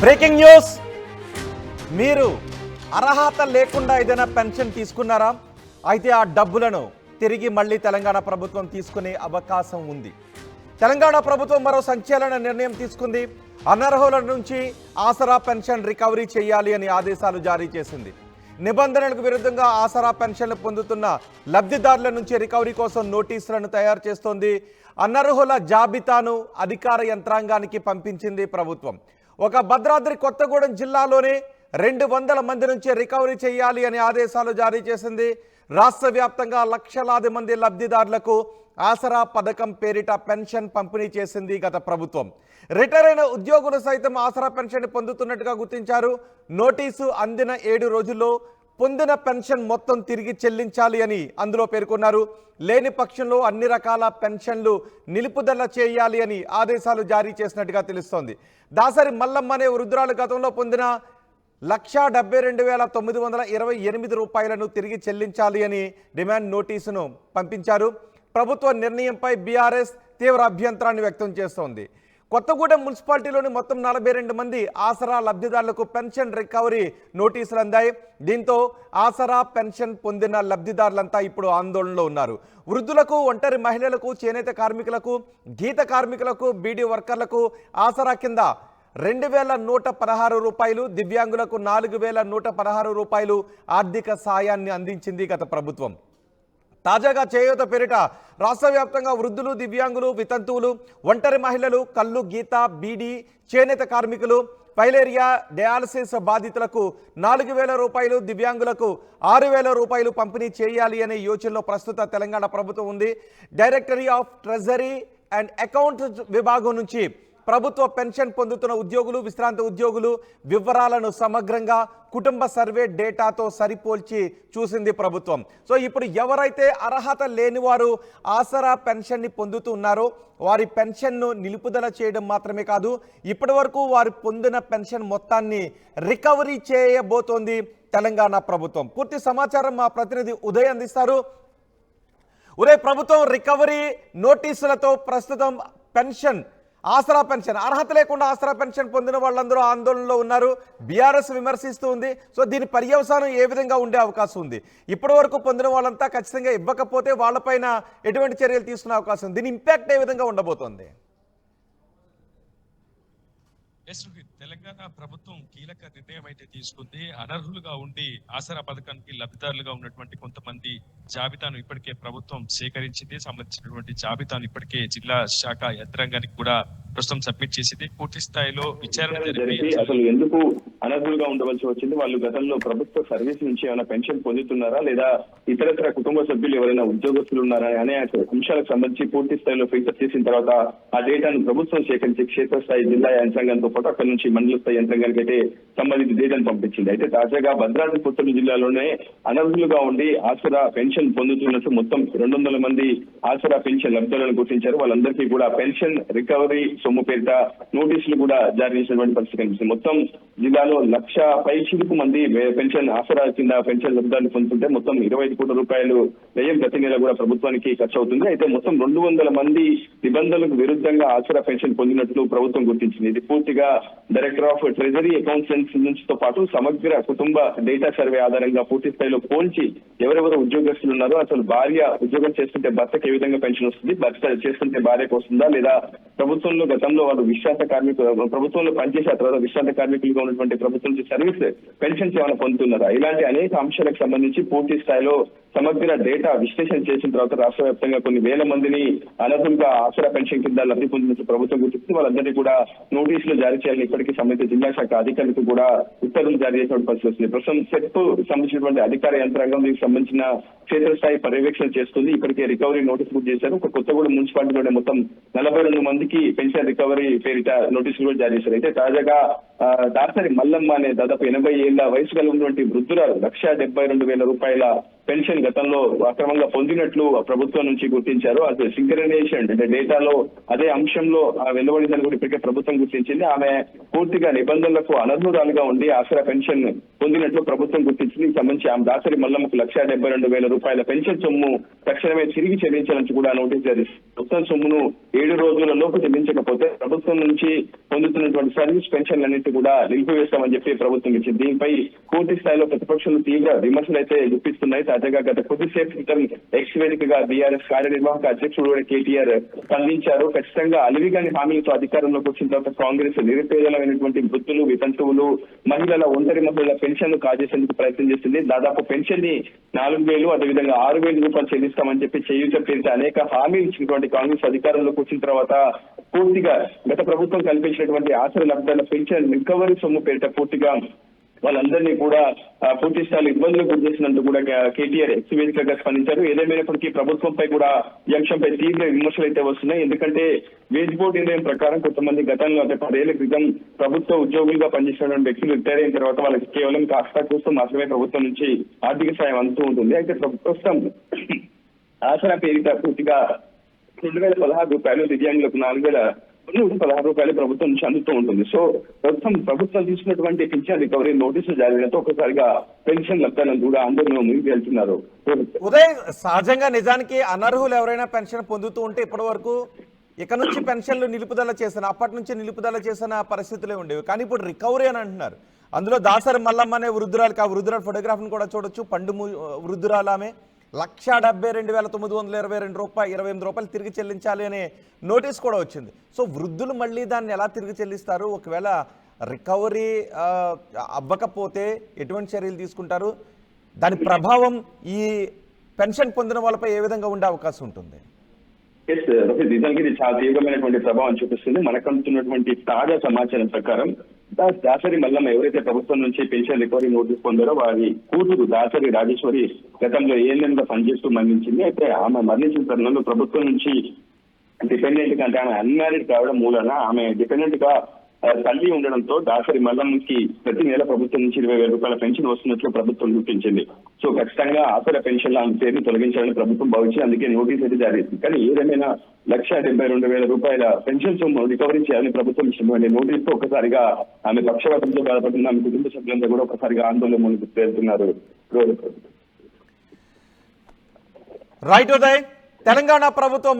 Breaking news. మీరు అర్హత లేకుండా ఏదైనా పెన్షన్ తీసుకున్నారా? అయితే ఆ డబ్బులను తిరిగి మళ్ళీ తెలంగాణ ప్రభుత్వం తీసుకునే అవకాశం ఉంది. తెలంగాణ ప్రభుత్వం మరో సంచలన నిర్ణయం తీసుకుంది. అనర్హుల నుంచి ఆసరా పెన్షన్ రికవరీ చేయాలి అని ఆదేశాలు జారీ చేసింది. నిబంధనలకు విరుద్ధంగా ఆసరా పెన్షన్లు పొందుతున్న లబ్ధిదారుల నుంచి రికవరీ కోసం నోటీసులను తయారు చేస్తోంది. అనర్హుల జాబితాను అధికార యంత్రాంగానికి పంపించింది ప్రభుత్వం. ఒక భద్రాద్రి కొత్తగూడెం జిల్లాలోనే రెండు వందల మంది నుంచి రికవరీ చేయాలి అనే ఆదేశాలు జారీ చేసింది. రాష్ట్ర వ్యాప్తంగా లక్షలాది మంది లబ్ధిదారులకు ఆసరా పథకం పేరిట పెన్షన్ పంపిణీ చేసింది గత ప్రభుత్వం. రిటైర్ అయిన ఉద్యోగులు సైతం ఆసరా పెన్షన్ పొందుతున్నట్టుగా గుర్తించారు. నోటీసు అందిన ఏడు రోజుల్లో పొందిన పెన్షన్ మొత్తం తిరిగి చెల్లించాలి అని అందులో పేర్కొన్నారు. లేని పక్షంలో అన్ని రకాల పెన్షన్లు నిలుపుదల చేయాలి అని ఆదేశాలు జారీ చేసినట్టుగా తెలుస్తోంది. దాసరి మల్లమ్మ అనే వృద్ధురాలు గతంలో పొందిన లక్షా డెబ్బై రెండు వేల తొమ్మిది వందల ఇరవై ఎనిమిది రూపాయలను తిరిగి చెల్లించాలి అని డిమాండ్ నోటీసును పంపించారు. ప్రభుత్వ నిర్ణయంపై బీఆర్ఎస్ తీవ్ర అభ్యంతరాన్ని వ్యక్తం చేస్తోంది. కొత్తగూడెం మున్సిపాలిటీలోని మొత్తం నలభై రెండు మంది ఆసరా లబ్ధిదారులకు పెన్షన్ రికవరీ నోటీసులు అందాయి. దీంతో ఆసరా పెన్షన్ పొందిన లబ్ధిదారులంతా ఇప్పుడు ఆందోళనలో ఉన్నారు. వృద్ధులకు ఒంటరి మహిళలకు చేనేత కార్మికులకు గీత కార్మికులకు బీడీ వర్కర్లకు ఆసరా కింద రెండు వేల నూట పదహారు రూపాయలు దివ్యాంగులకు నాలుగు వేల నూట పదహారు రూపాయలు ఆర్థిక సాయాన్ని అందించింది గత ప్రభుత్వం. తాజాగా చేయూత పేరిట రాష్ట్ర వ్యాప్తంగా వృద్ధులు దివ్యాంగులు వితంతువులు ఒంటరి మహిళలు కళ్ళు గీత బీడీ చేనేత కార్మికులు పైలేరియా డయాలసిస్ బాధితులకు నాలుగు వేల రూపాయలు దివ్యాంగులకు ఆరు వేల రూపాయలు పంపిణీ చేయాలి అనే యోచనలో ప్రస్తుత తెలంగాణ ప్రభుత్వం ఉంది. Directory of treasury and account విభాగం నుంచి ప్రభుత్వ పెన్షన్ పొందుతున్న ఉద్యోగులు విశ్రాంత ఉద్యోగులు వివరాలను సమగ్రంగా కుటుంబ సర్వే డేటాతో సరిపోల్చి చూసింది ప్రభుత్వం. సో ఇప్పుడు ఎవరైతే అర్హత లేని వారు ఆసరా పెన్షన్ని పొందుతూ ఉన్నారో వారి పెన్షన్ను నిలుపుదల చేయడం మాత్రమే కాదు ఇప్పటి వరకు వారు పొందిన పెన్షన్ మొత్తాన్ని రికవరీ చేయబోతోంది తెలంగాణ ప్రభుత్వం. పూర్తి సమాచారం మా ప్రతినిధి ఉదయ్ అందిస్తారు. ఉదయ్ ప్రభుత్వం రికవరీ నోటీసులతో ప్రస్తుతం పెన్షన్ ఆసరా పెన్షన్ అర్హత లేకుండా ఆసరా పెన్షన్ పొందిన వాళ్ళందరూ ఆందోళనలో ఉన్నారు. బీఆర్ఎస్ విమర్శిస్తూ ఉంది. సో దీని పర్యవసానం ఏ విధంగా ఉండే అవకాశం ఉంది? ఇప్పటి వరకు పొందిన వాళ్ళంతా ఖచ్చితంగా ఇవ్వకపోతే వాళ్ళపైన ఎటువంటి చర్యలు తీసుకునే అవకాశం ఉంది? దీని ఇంపాక్ట్ ఏ విధంగా ఉండబోతోంది? ఎస్ తెలంగాణ ప్రభుత్వం కీలక నిర్ణయం అయితే తీసుకుంది. అనర్హులుగా ఉండి ఆసరా పథకానికి లబ్ధిదారులుగా ఉన్నటువంటి కొంతమంది జాబితాను ఇప్పటికే ప్రభుత్వం సేకరించింది. సంబంధించినటువంటి జాబితాను ఇప్పటికే జిల్లా శాఖ యంత్రాంగానికి కూడా ప్రస్తుతం సబ్మిట్ చేసింది. పూర్తి స్థాయిలో విచారణ జరిపి అసలు ఎందుకు అనర్హులుగా ఉండవలసి వచ్చింది? వాళ్ళు గతంలో ప్రభుత్వ సర్వీస్ నుంచి ఏమైనా పెన్షన్ పొందుతున్నారా? లేదా ఇతరత్ర కుటుంబ సభ్యులు ఎవరైనా ఉద్యోగస్తులు ఉన్నారా? అనే అంశాలకు సంబంధించి పూర్తి స్థాయిలో ఫిల్టర్ చేసిన తర్వాత ఆ డేటాను ప్రభుత్వం సేకరించి క్షేత్రస్థాయి జిల్లా యంత్రాంగంతో పాటు అక్కడి నుంచి మండల స్థాయి యంత్రాంగానికి అయితే సంబంధిత డేటాను పంపించింది. అయితే తాజాగా భద్రాద్రి కొత్తూరు జిల్లాలోనే అనర్హులుగా ఉండి ఆసరా పెన్షన్ పొందుతున్నట్టు మొత్తం రెండు వందల మంది ఆసరా పెన్షన్ లబ్ధాలను గుర్తించారు. వాళ్ళందరికీ కూడా పెన్షన్ రికవరీ సొమ్ము పేరిట నోటీసులు కూడా జారీ చేసినటువంటి పరిస్థితి కనిపిస్తుంది. మొత్తం జిల్లాలో లక్ష పైచిలకు మంది పెన్షన్ ఆసరా కింద పెన్షన్ లబ్ధాన్ని పొందుతుంటే మొత్తం ఇరవై ఐదు కోట్ల రూపాయలు వ్యయం ప్రతి నెల కూడా ప్రభుత్వానికి ఖర్చు అవుతుంది. అయితే మొత్తం రెండు వందల మంది నిబంధనలకు విరుద్ధంగా ఆసరా పెన్షన్ పొందినట్లు ప్రభుత్వం గుర్తించింది. ఇది పూర్తిగా డైరెక్టర్ ఆఫ్ ట్రెజరీ అకౌంట్స్ నుంచి తో పాటు సమగ్ర కుటుంబ డేటా సర్వే ఆధారంగా పూర్తి స్థాయిలో పోల్చి ఎవరెవరు ఉద్యోగస్తులు ఉన్నారో అసలు భార్య ఉద్యోగం చేస్తుంటే భర్తకి ఏ విధంగా పెన్షన్ వస్తుంది భర్త చేస్తుంటే భార్యకు వస్తుందా లేదా ప్రభుత్వంలో గతంలో వాళ్ళు విశ్రాంత కార్మికులు ప్రభుత్వంలో పనిచేసే తర్వాత విశ్రాంత కార్మికులుగా ఉన్నటువంటి ప్రభుత్వం సర్వీస్ పెన్షన్స్ ఏమైనా పొందుతున్నారా? ఇలాంటి అనేక అంశాలకు సంబంధించి పూర్తి స్థాయిలో సమగ్ర డేటా విశ్లేషణ చేసిన తర్వాత రాష్ట్ర వ్యాప్తంగా కొన్ని వేల మందిని అనర్హంగా ఆసరా పెన్షన్ కింద లబ్ధి పొందినట్టు ప్రభుత్వం గుర్తించి వాళ్ళందరినీ కూడా నోటీసులు జారీ చేయాలని ఇప్పటికీ సంబంధిత జిల్లా శాఖ అధికారులకు కూడా ఉత్తర్వులు జారీ చేసిన పరిస్థితి వస్తుంది. ప్రస్తుతం సెట్ సంబంధించినటువంటి అధికార యంత్రాంగం దీనికి సంబంధించిన క్షేత్రస్థాయి పర్యవేక్షణ చేస్తుంది. ఇప్పటికే రికవరీ నోటీస్ కూడా చేశారు. ఒక కొత్తగూడెం మున్సిపాలిటీలోనే మొత్తం నలభై రెండు మందికి పెన్షన్ రికవరీ పేరిట నోటీసులు కూడా జారీ చేశారు. అయితే తాజాగా ఆ, దాసరి మల్లమ్మ అనే దాదాపు ఎనభై ఏళ్ళ వయసు కలిగినటువంటి వృద్ధురాలు లక్ష డెబ్బై రెండు వేల రూపాయల పెన్షన్ గతంలో అక్రమంగా పొందినట్లు ప్రభుత్వం నుంచి గుర్తించారు. అది సింకరైజేషన్ అంటే డేటాలో అదే అంశంలో వెలువడిందని కూడా ఇప్పటికే ప్రభుత్వం గుర్తించింది. ఆమె పూర్తిగా నిబంధనలకు అనర్హురాలుగా ఉండి ఆసరా పెన్షన్ పొందినట్లు ప్రభుత్వం గుర్తించింది. సంబంధించి ఆమె దాసరి మల్లమ్మకు లక్ష డెబ్బై రెండు వేల రూపాయల పెన్షన్ సొమ్ము తక్షణమే తిరిగి చెల్లించాలని కూడా నోటీస్ జారీ మొత్తం సొమ్మును ఏడు రోజుల లోపు చెల్లించకపోతే ప్రభుత్వం నుంచి పొందుతున్నటువంటి సర్వీస్ పెన్షన్లన్నింటి కూడా నిలిపివేస్తామని చెప్పి ప్రభుత్వం ఇచ్చింది. దీనిపై పూర్తి స్థాయిలో ప్రతిపక్షాలు తీవ్ర విమర్శలు అయితే గుప్పిస్తున్నాయి. తాజాగా గత కొద్దిసేపు క్రితం ఎక్స్ వేదికగా బీఆర్ఎస్ కార్యనిర్వాహక అధ్యక్షుడు కేటీఆర్ స్పందించారు. ఖచ్చితంగా అలివిగాని హామీలతో అధికారంలోకి వచ్చిన తర్వాత కాంగ్రెస్ నిరుపేదలమైనటువంటి వృద్ధులు వితంతువులు మహిళల ఒంటరి మహిళల పెన్షన్ కాజేసేందుకు ప్రయత్నం చేసింది దాదాపు పెన్షన్ని నాలుగు వేలు అదేవిధంగా ఆరు వేలు రూపాయలు చెల్లిస్తామని చెప్పి చేయూత పేరిట అనేక హామీలు ఇచ్చినటువంటి కాంగ్రెస్ అధికారంలోకి వచ్చిన తర్వాత పూర్తిగా గత ప్రభుత్వం కల్పించినటువంటి ఆసర లబ్ధాల పెన్షన్ రికవరీ సొమ్ము పేరిట పూర్తిగా వాళ్ళందరినీ కూడా పూర్తి స్థాయిలో ఇబ్బందులు గురి చేసినందుకు కూడా కేటీఆర్ ఎక్స్ వేదికగా స్పందించారు. ఏదేమైనప్పటికీ ప్రభుత్వంపై కూడా ఈ అంశంపై తీవ్ర విమర్శలు అయితే వస్తున్నాయి. ఎందుకంటే వేజ్ బోర్డు నిర్ణయం ప్రకారం కొంతమంది గతంలో అంటే పదేళ్ళ క్రితం ప్రభుత్వ ఉద్యోగులుగా పనిచేసినటువంటి వ్యక్తులు రిటైర్ అయిన తర్వాత వాళ్ళకి కేవలం కాస్త కోసం మాత్రమే ప్రభుత్వం నుంచి ఆర్థిక సాయం అందుతూ ఉంటుంది. అయితే ప్రస్తుతం ఆసరా పేరిట పూర్తిగా రెండు వేల పదహారు రూపాయలు దివ్యాంగులకు నాలుగు వేల నూట పదహారు రూపాయలు ప్రభుత్వం నుంచి అందుతూ ఉంటుంది. సో ప్రస్తుతం ప్రభుత్వం తీసుకున్నటువంటి పింఛన్ రికవరీ నోటీసులు జారీతో ఒకసారిగా పెన్షన్ లబ్ధాలను కూడా అందరూ ముందుకు వెళ్తున్నారు. ఉదయ్ సహజంగా నిజానికి అనర్హులు ఎవరైనా పెన్షన్ పొందుతూ ఉంటే ఇప్పటి వరకు ఇక నుంచి పెన్షన్లు నిలుపుదల చేసిన అప్పటి నుంచి నిలుపుదల చేసిన పరిస్థితులే ఉండేవి. కానీ ఇప్పుడు రికవరీ అని అంటున్నారు. అందులో దాసరి మల్లమ్మ అనే వృద్ధురాలకి ఆ వృద్ధురాలు ఫోటోగ్రాఫ్ని కూడా చూడొచ్చు. పండు ము- వృద్ధురాలు ఆమె. లక్ష డెబ్బై రెండు వేల తొమ్మిది వందల ఇరవై రెండు రూపాయలు ఇరవై ఎనిమిది రూపాయలు తిరిగి చెల్లించాలి అనే నోటీస్ కూడా వచ్చింది. సో వృద్ధులు మళ్ళీ దాన్ని ఎలా తిరిగి చెల్లిస్తారు? ఒకవేళ రికవరీ అవ్వకపోతే ఎటువంటి చర్యలు తీసుకుంటారు? దాని ప్రభావం ఈ పెన్షన్ పొందిన వాళ్ళపై ఏ విధంగా ఉండే అవకాశం ఉంటుంది? నిజానికి ఇది చాలా తీవ్రమైనటువంటి ప్రభావం చూపిస్తుంది. మనకు అందుతున్నటువంటి తాజా సమాచారం ప్రకారం దాసరి మల్లమ్మ ఎవరైతే ప్రభుత్వం నుంచి పెన్షన్ రికవరీ నోటీస్ పొందారో వారి కూతురు దాసరి రాజేశ్వరి గతంలో ఏఎన్ఎం గా పనిచేస్తూ మరణించింది. అయితే ఆమె మరణించిన తరుణంలో ప్రభుత్వం నుంచి డిపెండెంట్గా అంటే ఆమె అన్మ్యారీడ్ కావడం మూలన ఆమె డిపెండెంట్గా తల్లి ఉండడంతో దాసరి మల్లమ్మకి ప్రతి నెల ప్రభుత్వం నుంచి ఇరవై వేల రూపాయల పెన్షన్ వస్తున్నట్లు ప్రభుత్వం గుర్తించింది. సో ఖచ్చితంగా ఆసర పెన్షన్ల ఆమె పేరుని తొలగించాలని ప్రభుత్వం భావించి అందుకే నోటీస్ అయితే జారీ చేసింది. కానీ ఏదేమైనా లక్ష డెబ్బై రెండు వేల రూపాయల పెన్షన్ సొమ్ము రికవరీ చేయాలని ప్రభుత్వం ఇచ్చినటువంటి నోటీస్తో ఒకసారిగా ఆమె పక్షవాతంతో బాధపడుతున్న ఆమె కుటుంబ సభ్యులంతా కూడా ఒకసారిగా ఆందోళన ముందుకు చేరుతున్నారు రైట్ ఉదయ్ తెలంగాణ ప్రభుత్వం